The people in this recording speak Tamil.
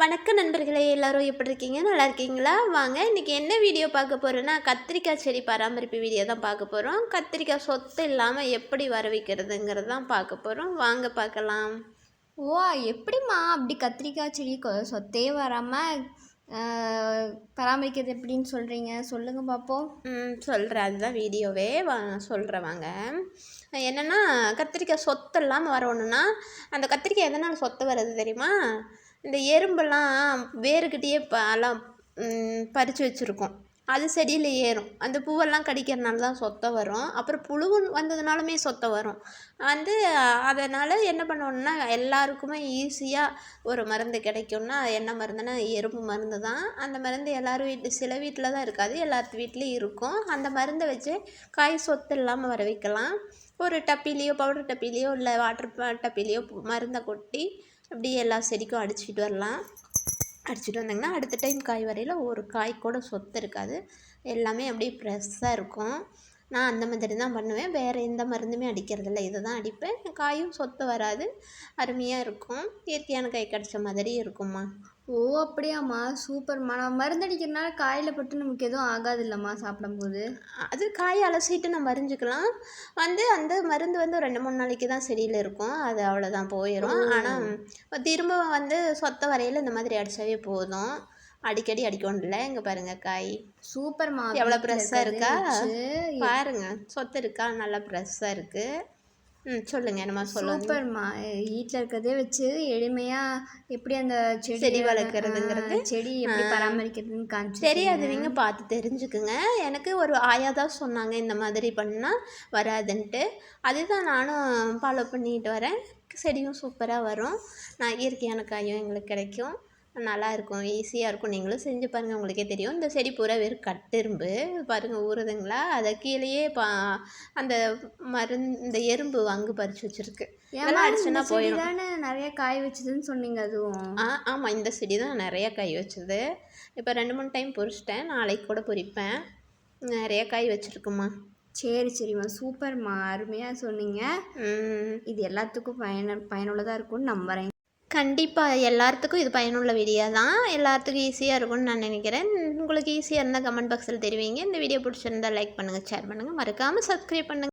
வணக்கம் நண்பர்களே எல்லாரும் எப்படி இருக்கீங்க? நல்லா இருக்கீங்களா? வாங்க இன்றைக்கி என்ன வீடியோ பார்க்க போகிறோன்னா கத்திரிக்காய் செடி பராமரிப்பு வீடியோ தான் பார்க்க போகிறோம் கத்திரிக்காய் சொத்து இல்லாமல் எப்படி வர வைக்கிறதுங்கிறது தான் பார்க்க போகிறோம் வாங்க பார்க்கலாம். ஓ எப்படிம்மா? அப்படி கத்திரிக்காய் செடி சொத்தே வராமல் பராமரிக்கிறது எப்படின்னு சொல்கிறீங்க சொல்லுங்கள் பார்ப்போம் ம் சொல்கிறேன் அதுதான் வீடியோவே. வா சொல்கிறேன் வாங்க. என்னென்னா கத்திரிக்காய் சொத்து இல்லாமல் வரணும்னா அந்த கத்திரிக்காய் எதனால் சொத்து வர்றது தெரியுமா? இந்த எறும்பெல்லாம் வேருக்கிட்டேயே எல்லாம் பறித்து வச்சுருக்கோம். அது செடியில் ஏறும். அந்த பூவெல்லாம் கடிக்கிறனால தான் சொத்தை வரும். அப்புறம் புழு வந்ததுனாலுமே சொத்தை வரும். வந்து அதனால் என்ன பண்ணுவோன்னா எல்லாருக்குமே ஈஸியாக ஒரு மருந்து கிடைக்கும்னா என்ன மருந்துன்னா எறும்பு மருந்து தான். அந்த மருந்து எல்லோரும் வீட்டு சில வீட்டில் தான் இருக்காது. எல்லாத்து வீட்லேயும் இருக்கும். அந்த மருந்தை வச்சு காய் சொத்து இல்லாமல் வர வைக்கலாம். ஒரு டப்பிலையோ பவுடர் டப்பிலேயோ இல்லை வாட்டர் டப்பிலேயோ மருந்தை கொட்டி அப்படியே எல்லா செடிக்கும் அடிச்சுட்டு வரலாம். அடிச்சுட்டு வந்தாங்கன்னா அடுத்த டைம் காய் வரையில் ஒரு காய் கூட சொத்து இருக்காது. எல்லாமே அப்படியே ஃப்ரெஷ்ஷாக இருக்கும். நான் அந்த மாதிரி தான் பண்ணுவேன். வேறு எந்த மருந்துமே அடிக்கிறதில்ல. இதை தான் அடிப்பேன். காயும் சொத்து வராது. அருமையாக இருக்கும். இயற்கையான காய் கிடச்ச மாதிரி இருக்கும்மா. ஓ அப்படியாம்மா. சூப்பர்மா. நான் மருந்தடிக்கிறனால காயில் பட்டு நமக்கு எதுவும் ஆகாது இல்லைம்மா சாப்பிடும்போது அது காய் அலசிட்டு நம்ம அரிஞ்சுக்கலாம் வந்து அந்த மருந்து வந்து ரெண்டு மூணு நாளைக்கு தான் செடியில் இருக்கும். அது அவ்வளோதான் போயிடும் ஆனால் திரும்ப வந்து சொத்த வரையில் இந்த மாதிரி அடித்தாவே போதும். அடிக்கடி அடிக்கணும்ல இங்கே பாருங்க காய். சூப்பர்மா. எவ்வளோ ப்ரெஸ்ஸாக இருக்கா. பாருங்க. சொத்து இருக்கா? நல்லா ப்ரெஸ்ஸாக இருக்கு. ம் சொல்லுங்க. என்னமா சொல்லுங்க சூப்பர்மா. வீட்டில் இருக்கிறதே வச்சு எளிமையாக எப்படி அந்த செடி செடி வளர்க்குறதுங்கிறது? செடி எப்படி பராமரிக்கிறதுன்னு காமிச்சு தெரியாதவங்க பார்த்து தெரிஞ்சுக்குங்க. எனக்கு ஒரு ஆயா தான் சொன்னாங்க இந்த மாதிரி பண்ணால் வராதுன்ட்டு. அதுதான் நானும் ஃபாலோ பண்ணிட்டு வரேன். செடியும் சூப்பராக வரும். நான் இயற்கையான காயும் எங்களுக்கு கிடைக்கும். நல்லா இருக்கும் ஈஸியாக இருக்கும். நீங்களும் செஞ்சு பாருங்கள் உங்களுக்கே தெரியும். இந்த செடி பூரா வெறும் கட்டெரும்பு. பாருங்கள் ஊறுதுங்களா? அதை கீழேயே பா அந்த மருந்து இந்த எறும்பு அங்கு பறித்து வச்சுருக்கு. இதெல்லாம் அடிச்சுன்னா போயிடும். தானே நிறைய காய் வச்சதுன்னு சொன்னீங்க அதுவும். ஆ ஆமாம் இந்த செடி தான் நிறைய காய் வச்சது. இப்போ ரெண்டு மூணு டைம் பொரிச்சிட்டேன். நாளைக்கு கூட பொரிப்பேன். நிறைய காய் வச்சுருக்குமா சரி சரிம்மா. சூப்பர்மா அருமையாக சொன்னீங்க. இது எல்லாத்துக்கும் பயன பயனுள்ளதாக இருக்கும்னு நம்புகிறேன் கண்டிப்பாக எல்லாத்துக்கும் இது பயனுள்ள வீடியோ தான். எல்லாத்துக்கும் ஈஸியாக இருக்கும்னு நான் நினைக்கிறேன். உங்களுக்கு ஈஸியாக இருந்தால் கமெண்ட் பாக்ஸில் தெரிவிங்க. இந்த வீடியோ பிடிச்சிருந்தா லைக் பண்ணுங்கள் ஷேர் பண்ணுங்கள் மறக்காமல் சப்ஸ்கிரைப் பண்ணுங்கள்